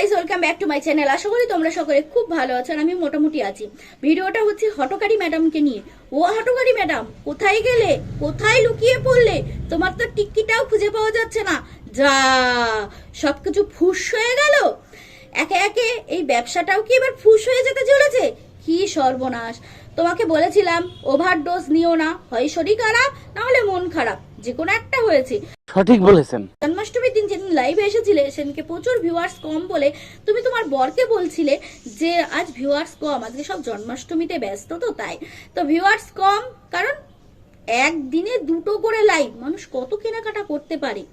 Guys welcome back to my channel আশা করি তোমরা সকলে খুব ভালো আছো আর আমি মোটামুটি আছি। ভিডিওটা হচ্ছে হটকারী ম্যাডামকে নিয়ে। ও হটকারী ম্যাডাম, কোথায় গেলে? কোথায় লুকিয়ে পড়লে? তোমার তো টিক্কিটাও খুঁজে পাওয়া যাচ্ছে না। যা, সবকিছু ফুস হয়ে গেল। একে একে এই ব্যবসাটাও কি এবার ফুস হয়ে যেতে চলেছে? কি সর্বনাশ। তোমাকে বলেছিলাম, ওভারডোজ নিও না। হয় শরীর খারাপ, না হলে মন খারাপ। যে কোনো একটা হয়েছে। সঠিক বলেছেন। জন্মাষ্টমীর দিন যেদিন লাইভে এসেছিলে, সেদিনকে প্রচুর ভিউয়ার্স কম বলে তুমি তোমার বরকে বলছিলে যে, আজ ভিউয়ার্স কম, আজকে সব জন্মাষ্টমীতে ব্যস্ত তো তাই। তো ভিউয়ার্স কম কারণ একদিনে দুটো করে লাইভ মানুষ কত কেনাকাটা করতে পারে?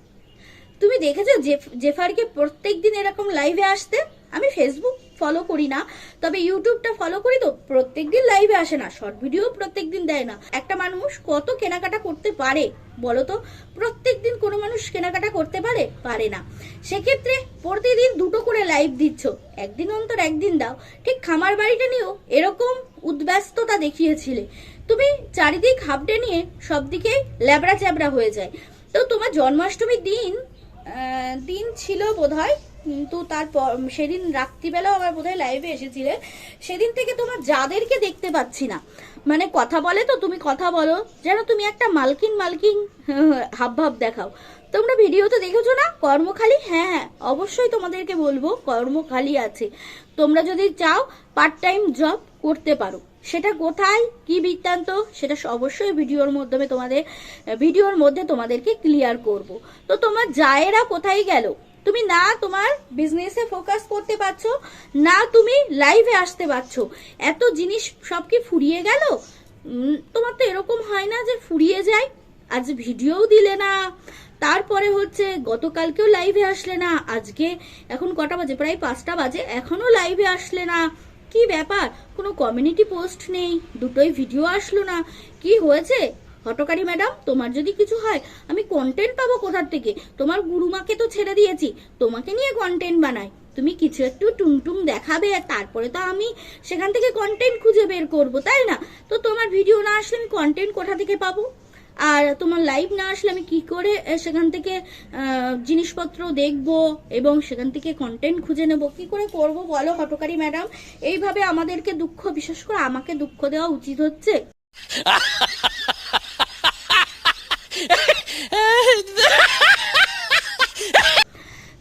তুমি দেখেছ জেফ- জেফারকে প্রত্যেক দিন এরকম লাইভে আসতে? আমি ফেসবুক ফলো করি না, তবে ইউটিউবটা ফলো করি তো প্রত্যেক দিন লাইভে আসে না শর্ট ভিডিও প্রত্যেক দিন দেয় না। একটা মানুষ কত কেনাকাটা করতে পারে বলো তো? প্রত্যেক দিন কোনো মানুষ কেনাকাটা করতে পারে? পারে না। সেক্ষেত্রে প্রতিদিন দুটো করে লাইভ দিচ্ছ। একদিন অন্তর, একদিন দাও। ঠিক খামার বাড়িটা নিয়েও এরকম উদ্ব্যস্ততা দেখিয়েছিলে। তুমি চারিদিক হাবডে নিয়ে সব দিকে ল্যাবড়া চ্যাবড়া হয়ে যায়। তো তোমার জন্মাষ্টমীর দিন দিন ছিল বোধহয় কিন্তু তারপর সেদিন রাত্রিবেলাও আমার বোধহয় লাইভে এসেছিলে। সেদিন থেকে তোমার যাদেরকে দেখতে পাচ্ছি না। মানে কথা বলে তো, তুমি কথা বলো। যেন তুমি একটা মালকিন মালকিন হাব ভাব দেখাও। তোমরা ভিডিও তো দেখেছ না? কর্মখালি? হ্যাঁ হ্যাঁ অবশ্যই তোমাদেরকে বলব, কর্মখালি আছে। তোমরা যদি চাও পার্ট টাইম জব করতে পারো। সেটা কোথায়? কি বৃত্তান্ত? সেটা অবশ্যই ভিডিওর মাধ্যমে তোমাদের, ভিডিওর মধ্যে তোমাদেরকে ক্লিয়ার করব। তো তোমার জায়েরা কোথায় গেল? তুমি না তোমার বিজনেসে ফোকাস করতে পারছ, না তুমি লাইভে আসতে পারছ। এত জিনিস সব কি ফুরিয়ে গেল? তোমার তো এরকম হয় না যে ফুরিয়ে যায়। আজ ভিডিও দিলে না। তারপরে হচ্ছে গতকালকেও লাইভে আসলে না। আজকে এখন কটা বাজে? প্রায় পাঁচটা বাজে। এখনও লাইভে আসলে না। কি ব্যাপার? কোনো কমিউনিটি পোস্ট নেই। দুটোই ভিডিও আসলো না। কি হয়েছে? হটকারী ম্যাডাম, তোমার যদি কিছু হয়, আমি কন্টেন্ট পাবো কোথার থেকে? তোমার গুরুমাকে তো ছেড়ে দিয়েছি, তোমাকে নিয়ে কন্টেন্ট বানাই। তুমি কিছু একটু টুংটুং দেখাবে, আর তারপরে তো আমি সেখান থেকে কন্টেন্ট খুঁজে বের করব, তাই না? তো তোমার ভিডিও না আসলে আমি কন্টেন্ট কোথা থেকে পাবো? আর তোমার লাইভ না আসলে আমি কি করে সেখান থেকে জিনিসপত্র দেখব এবং সেখান থেকে কন্টেন্ট খুঁজে নেব? কি করে করব বলো হটকারী ম্যাডাম? এইভাবে আমাদেরকে দুঃখ, বিশেষ করে আমাকে দুঃখ দেওয়া উচিত হচ্ছে।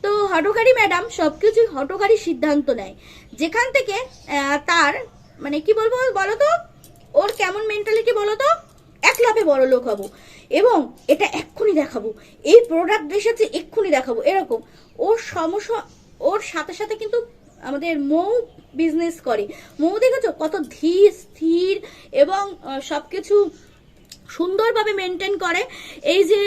তো হটকারী ম্যাডাম সবকিছু হটকারী সিদ্ধান্ত নেয়। যেখান থেকে তার মানে কি বলব বলো তো ওর কেমন মেন্টালিটি বলো তো এক লাভে বড় লোক হব। এবং এটা এক্ষুনি দেখাবো। এই প্রোডাক্ট এসেছে এক্ষুনি দেখাবো। এরকম ওর সমস্যা ওর সাথে সাথে কিন্তু আমাদের মৌ বিজনেস করে। মৌ দেখেছ কত ধীর স্থির এবং আহ, সবকিছু সুন্দরভাবে মেনটেন করে। এই যে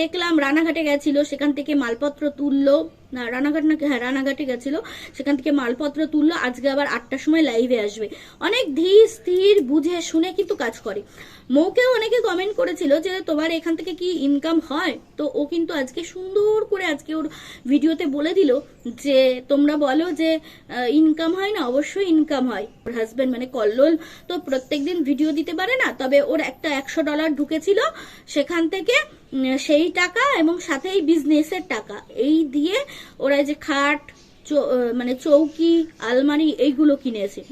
দেখলাম রানাঘাটে গেছিল সেখান থেকে মালপত্র তুললো। না, রানাঘাট নাকি? হ্যাঁ রানাঘাটে গেছিল। সেখান থেকে মালপত্র তুললো। আজকে আবার আটটার সময় লাইভে আসবে। অনেক ধীর, স্থির, বুঝে শুনে কিন্তু কাজ করে। মৌকেও অনেকে কমেন্ট করেছিল যে, তোমার এখান থেকে কি ইনকাম হয়? তো ও কিন্তু আজকে সুন্দর করে আজকে ওর ভিডিওতে বলে দিল যে, তোমরা বলো যে ইনকাম হয় না? অবশ্যই ইনকাম হয়। ওর হাজবেন্ড মানে কল্লোল তো প্রত্যেকদিন ভিডিও দিতে পারে না, তবে ওর একটা একশো ডলার ঢুকেছিল সেখান থেকে সেই টাকা এবং সাথে এই বিজনেসের টাকা। এই দিয়ে ওরা যে খাট মানে চৌকি, আলমারি এইগুলো কিনেছে।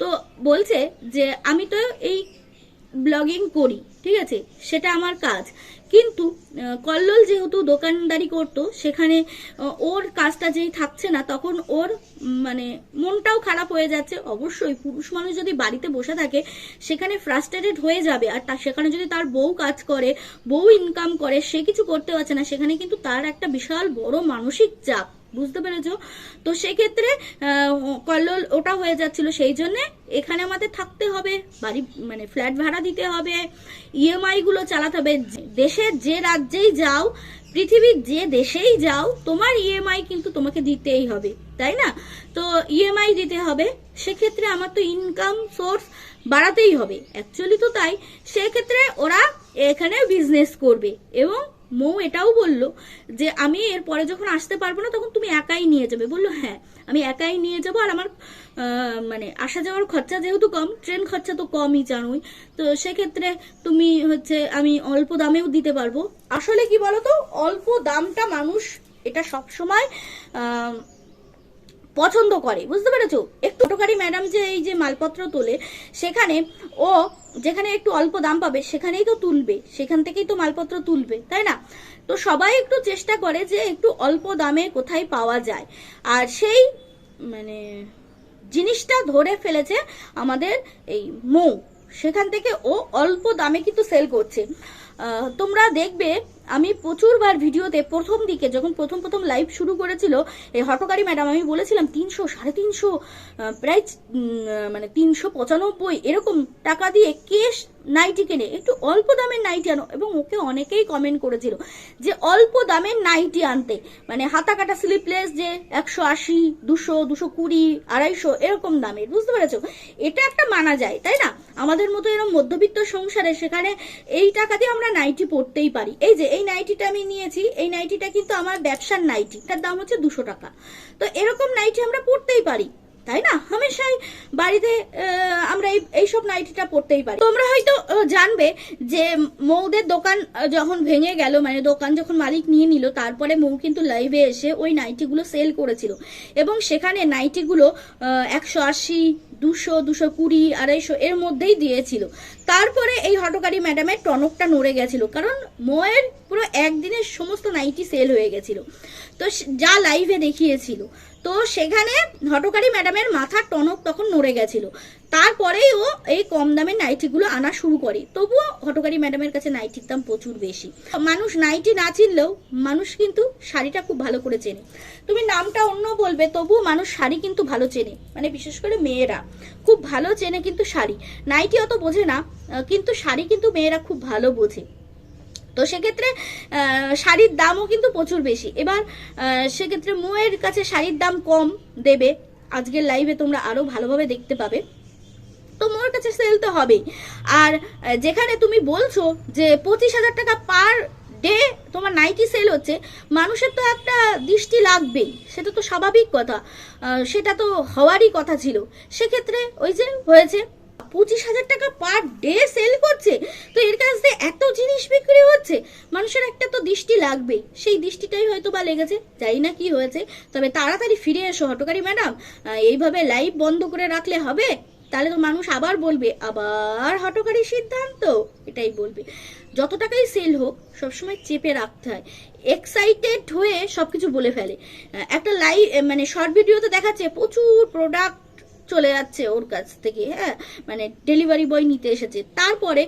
তো বলছে যে, আমি তো এই ব্লগিং করি। ঠিক আছে? সেটা আমার কাজ। কিন্তু কল্লোল যেহেতু দোকানদারি করতো, সেখানে ওর কাজটা যেই থাকছে না, তখন ওর মানে মনটাও খারাপ হয়ে যাচ্ছে। অবশ্যই পুরুষ মানুষ যদি বাড়িতে বসে থাকে, সেখানে ফ্রাস্ট্রেটেড হয়ে যাবে। আর তার সেখানে যদি তার বউ কাজ করে, বউ ইনকাম করে, সে কিছু করতে পারছে না, সেখানে কিন্তু তার একটা বিশাল বড় মানসিক চাপ। বুঝতে পেরেছ? তো সেক্ষেত্রে কল্লোল ওটা হয়ে যাচ্ছিল। সেই জন্য এখানে আমাদের থাকতে হবে, বাড়ি মানে ফ্ল্যাট ভাড়া দিতে হবে ইএমআই গুলো চালাতে হবে। দেশের যে রাজ্যেই যাও, পৃথিবীর যে দেশেই যাও, তোমার ইএমআই কিন্তু তোমাকে দিতেই হবে, তাই না? তো ইএমআই দিতে হবে, সেক্ষেত্রে আমার তো ইনকাম সোর্স বাড়াতেই হবে। অ্যাকচুয়ালি তো তাই, সেক্ষেত্রে ওরা এখানে বিজনেস করবে এবং মৌ এটাও বলল যে, আমি এর পরে যখন আসতে পারব না, তখন তুমি একাই নিয়ে যাবে। বলল হ্যাঁ আমি একাই নিয়ে যাব আর আমার মানে আসা যাওয়ার খরচা যেহেতু কম, ট্রেন খরচা তো কমই জানোই। তো সেক্ষেত্রে তুমি হচ্ছে, আমি অল্প দামেও দিতে পারব। আসলে কি বলতো? অল্প দামটা মানুষ এটা সবসময় পছন্দ করে, বুঝতে পেরেছ? একটু টোকারি ম্যাডাম যে এই যে মালপত্র তোলে, সেখানে ও যেখানে একটু অল্প দাম পাবে, সেখানেই তো তুলবে, সেখান থেকেই তো মালপত্র তুলবে, তাই না? তো সবাই একটু চেষ্টা করে যে একটু অল্প দামে কোথায় পাওয়া যায়। আর সেই মানে জিনিসটা ধরে ফেলেছে আমাদের এই মৌ। সেখান থেকে ও অল্প দামে কিন্তু সেল করছে। তোমরা দেখবে, আমি প্রচুরবার ভিডিওতে প্রথম দিকে যখন প্রথম প্রথম লাইভ শুরু করেছিল, এই হটকারী ম্যাডাম আমি বলেছিলাম তিনশো, সাড়ে তিনশো প্রায় মানে তিনশো পঁচানব্বই এরকম টাকা দিয়ে কেশ নাইটি কেনে। একটু অল্প দামের নাইটি আনো। এবং ওকে অনেকেই কমেন্ট করেছিল যে অল্প দামের নাইটি আনতে। মানে হাতা কাটা স্লিপলেস যে একশো আশি, দুশো দুশো কুড়ি, আড়াইশো, এরকম দামের বুঝতে পেরেছ? এটা একটা মানা যায়, তাই না? আমাদের মতো এরকম মধ্যবিত্ত সংসারে সেখানে এই টাকা দিয়ে আমরা নাইটি পরতেই পারি। এই যে, এই নাইটিটা আমি নিয়েছি, এই নাইটিটা কিন্তু আমার ব্যবসার নাইটি। তার দাম হচ্ছে দুশো টাকা। তো এরকম নাইটি আমরা পরতেই পারি, তাই না? হামেশাই বাড়িতে আমরা এই এইসব নাইটিটা পরতেই পারি। তোমরা হয়তো জানবে যে মৌদের দোকান যখন ভেঙে গেল মানে দোকান যখন মালিক নিয়ে নিল, তারপরে মৌ কিন্তু লাইভে এসে ওই নাইটিগুলো সেল করেছিল। এবং সেখানে নাইটিগুলো একশো আশি দুশো দুশো কুড়ি, আড়াইশো এর মধ্যেই দিয়েছিল। তারপরে এই হটকারী ম্যাডামের টনকটা নড়ে গেছিল, কারণ ময়ের পুরো একদিনের সমস্ত নাইটি সেল হয়ে গেছিল। তো যা লাইভে দেখিয়েছিল। তো সেখানে হটকারী ম্যাডামের মাথার টনক তখন নড়ে গেছিল। তারপরেই ও এই কম দামের নাইটিগুলো আনা শুরু করে। তবুও হটকারী ম্যাডামের কাছে নাইটির দাম প্রচুর বেশি। মানুষ নাইটি না চিনলেও মানুষ কিন্তু শাড়িটা খুব ভালো করে চেনে। তুমি নামটা অন্য বলবে, তবুও মানুষ শাড়ি কিন্তু ভালো চেনে। মানে বিশেষ করে মেয়েরা খুব ভালো চেনে কিন্তু শাড়ি। নাইটি অত বোঝে না কিন্তু শাড়ি কিন্তু মেয়েরা খুব ভালো বোঝে। তো সেক্ষেত্রে শাড়ির দামও কিন্তু প্রচুর বেশি। এবার সেক্ষেত্রে মোয়ের কাছে শাড়ির দাম কম দেবে। আজকের লাইভে তোমরা আরও ভালোভাবে দেখতে পাবে। তো মোর কাছে সেল তো হবেই। আর যেখানে তুমি বলছো যে পঁচিশ হাজার টাকা পার ডে তোমার নাইটি সেল হচ্ছে, মানুষের তো একটা দৃষ্টি লাগবেই। সেটা তো স্বাভাবিক কথা। সেটা তো হওয়ারই কথা ছিল। সেক্ষেত্রে ওই যে হয়েছে, পঁচিশ হাজার টাকা পার ডে সেল করছে? তো এর কাছ থেকে এত জিনিস বিক্রি হচ্ছে? মানুষের একটা তো দৃষ্টি লাগবেই। সেই দৃষ্টিটাই হয়তো বা লেগেছে, জানি না কি হয়েছে। তবে তাড়াতাড়ি ফিরে এসো হটকারী ম্যাডাম। এইভাবে লাইভ বন্ধ করে রাখলে হবে? তাহলে তো মানুষ আবার বলবে, আবার হটকারী সিদ্ধান্ত। এটাই বলবে। যত টাকাই সেল হোক, সবসময় চেপে রাখতে হয়। এক্সাইটেড হয়ে সবকিছু বলে ফেলে। একটা লাইভ মানে শর্ট ভিডিওতে দেখাচ্ছে, প্রচুর প্রোডাক্ট চলে যাচ্ছে ওর কাছ থেকে হ্যাঁ? মানে ডেলিভারি বয় নিতে এসেছে। তারপরে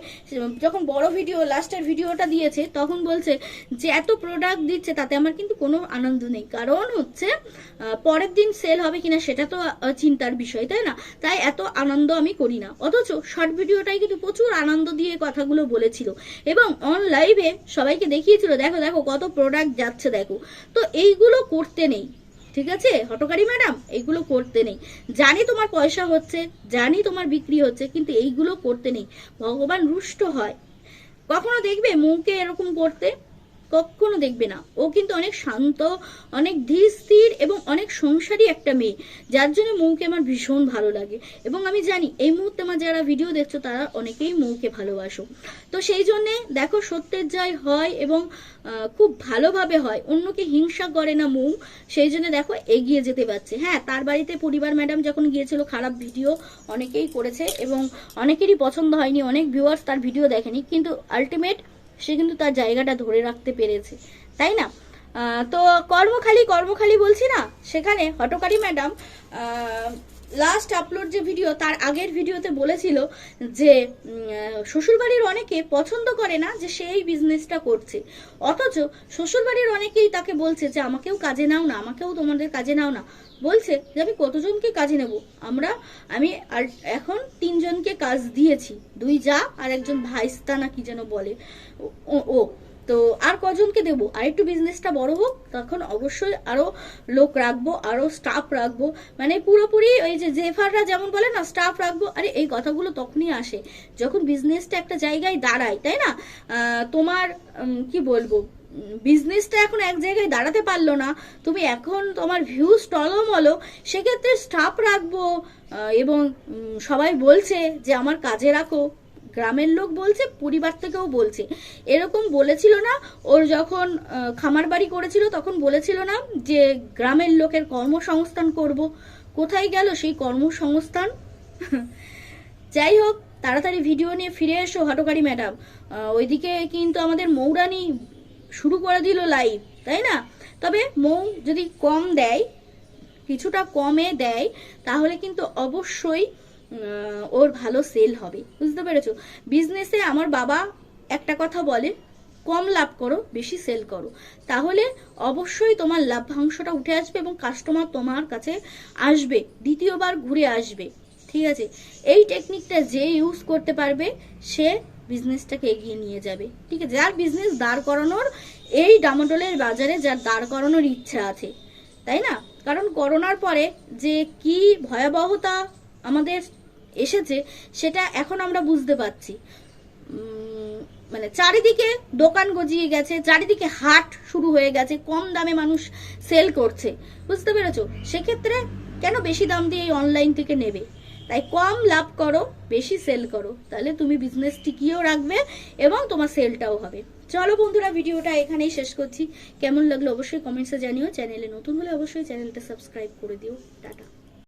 যখন বড় ভিডিও লাস্টের ভিডিওটা দিয়েছে, তখন বলছে যে, এত প্রোডাক্ট দিচ্ছে, তাতে আমার কিন্তু কোনো আনন্দ নেই। কারণ হচ্ছে পরের দিন সেল হবে কিনা সেটা তো চিন্তার বিষয়, তাই না? তাই এত আনন্দ আমি করি না। অথচ শর্ট ভিডিওটাই কিন্তু প্রচুর আনন্দ দিয়ে কথাগুলো বলেছিল। এবং অন লাইভে সবাইকে দেখিয়েছিল, দেখো দেখো, কত প্রোডাক্ট যাচ্ছে, দেখো। তো এইগুলো করতে নেই। ঠিক আছে? হটকারি ম্যাডাম এইগুলো করতে নেই। জানি তোমার পয়সা হচ্ছে, জানি তোমার বিক্রি হচ্ছে, কিন্তু এইগুলো করতে নেই। ভগবান রুষ্ট হয়। কখনো দেখবে মুখে এরকম করতে? কখনো দেখবে না। ও কিন্তু অনেক শান্ত, অনেক ধীর স্থির এবং অনেক সংসারী একটা মেয়ে, যার জন্য মৌকে আমার ভীষণ ভালো লাগে। এবং আমি জানি, এই মুহূর্তে আমার যারা ভিডিও দেখছ, তারা অনেকেই মৌকে ভালোবাসো। তো সেই জন্যে দেখো, সত্যের জয় হয় এবং খুব ভালোভাবে হয়। অন্যকে হিংসা করে না মৌ, সেই জন্য দেখো, এগিয়ে যেতে পারছে। হ্যাঁ তার বাড়িতে পরিবার ম্যাডাম যখন গিয়েছিল, খারাপ ভিডিও অনেকেই করেছে এবং অনেকেরই পছন্দ হয়নি, অনেক ভিউয়ার্স তার ভিডিও দেখেনি, কিন্তু আলটিমেট সে কিন্তু তার জায়গাটা ধরে রাখতে পেরেছে, তাই না? তো কর্মখালী কর্মখালী বলছি না, সেখানে হটকারী ম্যাডাম লাস্ট আপলোড যে ভিডিও তার আগের ভিডিওতে বলেছিল যে শ্বশুরবাড়ির অনেকে পছন্দ করে না যে সে এই বিজনেসটা করছে। অথচ শ্বশুরবাড়ির অনেকেই তাকে বলছে যে, আমাকেও কাজে নাও না, আমাকেও তোমাদের কাজে নাও না। বলছে যে, আমি কতজনকে কাজে নেব? আমরা, আমি আর এখন তিনজনকে কাজ দিয়েছি। দুই যা আর একজন ভাইস্তা না কি যেন বলে। ও- তো আর কজনকে দেবো? আর একটু বিজনেসটা বড় হোক, তখন অবশ্যই আরও লোক রাখব, আরও স্টাফ রাখব। মানে পুরোপুরি ওই যে জেফাররা যেমন বলে না স্টাফ রাখব। আরে এই কথাগুলো তখনই আসে, যখন বিজনেসটা একটা জায়গায় দাঁড়ায়, তাই না? তোমার কি বলব? বিজনেসটা এখন এক জায়গায় দাঁড়াতে পারল না। তুমি এখন তোমার ভিউজ টলমলো সেক্ষেত্রে স্টাফ রাখব। এবং সবাই বলছে যে, আমার কাজে রাখো। গ্রামের লোক বলছে, পরিবার থেকেও বলছে। এরকম বলেছিল না, ওর যখন খামার বাড়ি করেছিল তখন বলেছিল না যে গ্রামের লোকের কর্মসংস্থান করব। কোথায় গেল সেই কর্মসংস্থান? যাই হোক, তাড়াতাড়ি ভিডিও নিয়ে ফিরে এসো, হটকারী ম্যাডাম। ওইদিকে কিন্তু আমাদের মৌরানি শুরু করে দিল লাইভ তাই না? তবে মৌ যদি কম দেয়, কিছুটা কমে দেয়, তাহলে কিন্তু অবশ্যই ওর ভালো সেল হবে, বুঝতে পেরেছ? বিজনেসে আমার বাবা একটা কথা বলে, কম লাভ করো, বেশি সেল করো। তাহলে অবশ্যই তোমার লাভ্যাংশটা উঠে আসবে এবং কাস্টমার তোমার কাছে আসবে, দ্বিতীয়বার ঘুরে আসবে, ঠিক আছে? এই টেকনিকটা যে ইউজ করতে পারবে, সে বিজনেসটাকে এগিয়ে নিয়ে যাবে, ঠিক আছে? যার বিজনেস দাঁড় করানোর, এই ডামাডোলের বাজারে যার দাঁড় করানোর ইচ্ছা আছে, তাই না? কারণ করোনার পরে যে কি ভয়াবহতা আমাদের এসেছে, সেটা এখন আমরা বুঝতে পারছি। মানে চারিদিকে দোকান গজিয়ে গেছে, চারিদিকে হাট শুরু হয়ে গেছে, কম দামে মানুষ সেল করছে। বুঝতে পেরেছ? সেক্ষেত্রে কেন বেশি দাম দিয়ে এই অনলাইন থেকে নেবে? তাই কম লাভ করো, বেশি সেল করো। তাহলে তুমি বিজনেস টিকিয়েও রাখবে এবং তোমার সেলটাও হবে। চলো বন্ধুরা, ভিডিওটা এখানেই শেষ করছি। কেমন লাগল অবশ্যই কমেন্টসে জানিও। চ্যানেলে নতুন হলে অবশ্যই চ্যানেলটা সাবস্ক্রাইব করে দিও। টাটা।